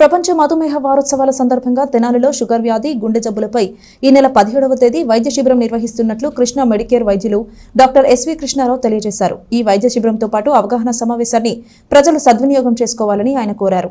ప్రపంచ మధుమేహ వారోత్సవాల సందర్భంగా తెనాలిలో షుగర్ వ్యాధి గుండె జబ్బులపై ఈ నెల పదిహేడవ తేదీ వైద్య శిబిరం నిర్వహిస్తున్నట్లు కృష్ణ మెడికేర్ వైద్యులు డాక్టర్ ఎస్వి కృష్ణారావు తెలియజేశారు. ఈ వైద్య శిబిరంతో పాటు అవగాహన సమావేశాన్ని ప్రజలు సద్వినియోగం చేసుకోవాలని ఆయన కోరారు.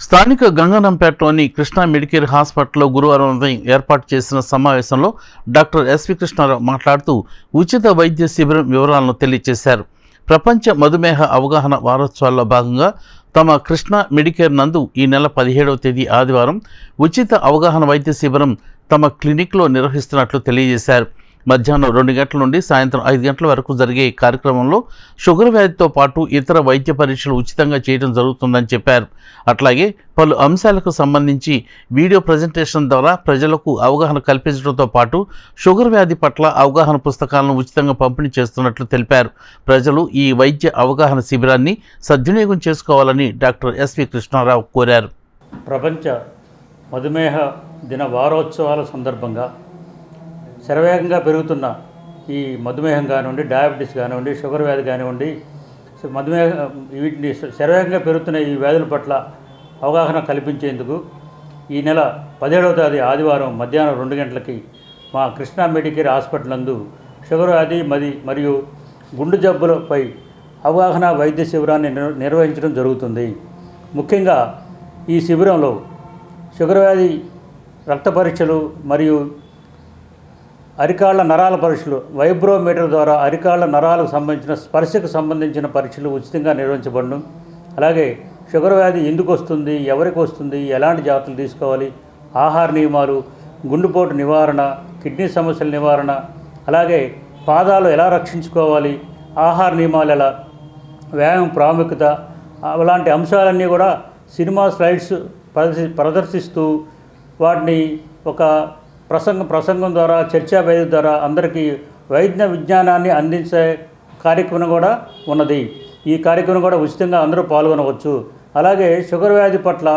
స్థానిక గంగనంపేటలోని కృష్ణా మెడికేర్ హాస్పిటల్లో గురువారం ఉదయం ఏర్పాటు చేసిన సమావేశంలో డాక్టర్ ఎస్వి కృష్ణారావు మాట్లాడుతూ ఉచిత వైద్య శిబిరం వివరాలను తెలియజేశారు. ప్రపంచ మధుమేహ అవగాహన వారోత్సవాల్లో భాగంగా తమ కృష్ణ మెడికేర్ నందు ఈ నెల పదిహేడవ తేదీ ఆదివారం ఉచిత అవగాహన వైద్య శిబిరం తమ క్లినిక్లో నిర్వహిస్తున్నట్లు తెలియజేశారు. మధ్యాహ్నం రెండు గంటల నుండి సాయంత్రం ఐదు గంటల వరకు జరిగే ఈ కార్యక్రమంలో షుగర్ వ్యాధితో పాటు ఇతర వైద్య పరీక్షలు ఉచితంగా చేయడం జరుగుతుందని చెప్పారు. అట్లాగే పలు అంశాలకు సంబంధించి వీడియో ప్రజెంటేషన్ ద్వారా ప్రజలకు అవగాహన కల్పించడంతో పాటు షుగర్ వ్యాధి పట్ల అవగాహన పుస్తకాలను ఉచితంగా పంపిణీ చేస్తున్నట్లు తెలిపారు. ప్రజలు ఈ వైద్య అవగాహన శిబిరాన్ని సద్వినియోగం చేసుకోవాలని డాక్టర్ ఎస్వి కృష్ణారావు కోరారు. ప్రపంచ మధుమేహ దిన వారోత్సవాల సందర్భంగా శరవేగంగా పెరుగుతున్న ఈ మధుమేహం కానివ్వండి డయాబెటీస్ కానివ్వండి షుగర్ వ్యాధి కానివ్వండి మధుమేహం మధుమేహ వీటిని శరవేగంగా పెరుగుతున్న ఈ వ్యాధుల పట్ల అవగాహన కల్పించేందుకు ఈ నెల పదిహేడవ తేదీ ఆదివారం మధ్యాహ్నం రెండు గంటలకి మా కృష్ణా మెడికేర్ హాస్పిటల్ నందు షుగర్ వ్యాధి మది మరియు గుండు జబ్బులపై అవగాహన వైద్య శిబిరాన్ని నిర్వహించడం జరుగుతుంది. ముఖ్యంగా ఈ శిబిరంలో షుగర్ వ్యాధి రక్త పరీక్షలు మరియు అరికాళ్ళ నరాల పరీక్షలు వైబ్రోమీటర్ ద్వారా అరికాళ్ళ నరాలకు సంబంధించిన స్పర్శకు సంబంధించిన పరీక్షలు ఉచితంగా నిర్వహించబడను. అలాగే షుగర్ వ్యాధి ఎందుకు వస్తుంది ఎవరికి వస్తుంది ఎలాంటి జాగ్రత్తలు తీసుకోవాలి ఆహార నియమాలు గుండెపోటు నివారణ కిడ్నీ సమస్యల నివారణ అలాగే పాదాలు ఎలా రక్షించుకోవాలి ఆహార నియమాలు ఎలా వ్యాయామం ప్రాముఖ్యత అలాంటి అంశాలన్నీ కూడా సినిమా స్లైడ్స్ ప్రదర్శి ప్రదర్శిస్తూ వాటిని ఒక ప్రసంగం ప్రసంగం ద్వారా చర్చా వేదిక ద్వారా అందరికీ వైద్య విజ్ఞానాన్ని అందించే కార్యక్రమం కూడా ఉన్నది. ఈ కార్యక్రమం కూడా ఉచితంగా అందరూ పాల్గొనవచ్చు. అలాగే షుగర్ వ్యాధి పట్ల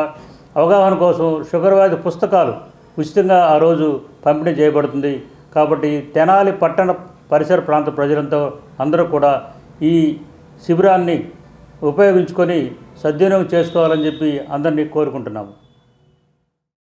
అవగాహన కోసం షుగర్ వ్యాధి పుస్తకాలు ఉచితంగా ఆ రోజు పంపిణీ చేయబడుతుంది. కాబట్టి తెనాలి పట్టణ పరిసర ప్రాంత ప్రజలంతా అందరూ కూడా ఈ శిబిరాన్ని ఉపయోగించుకొని సద్వినియోగం చేసుకోవాలని చెప్పి అందరినీ కోరుకుంటున్నాము.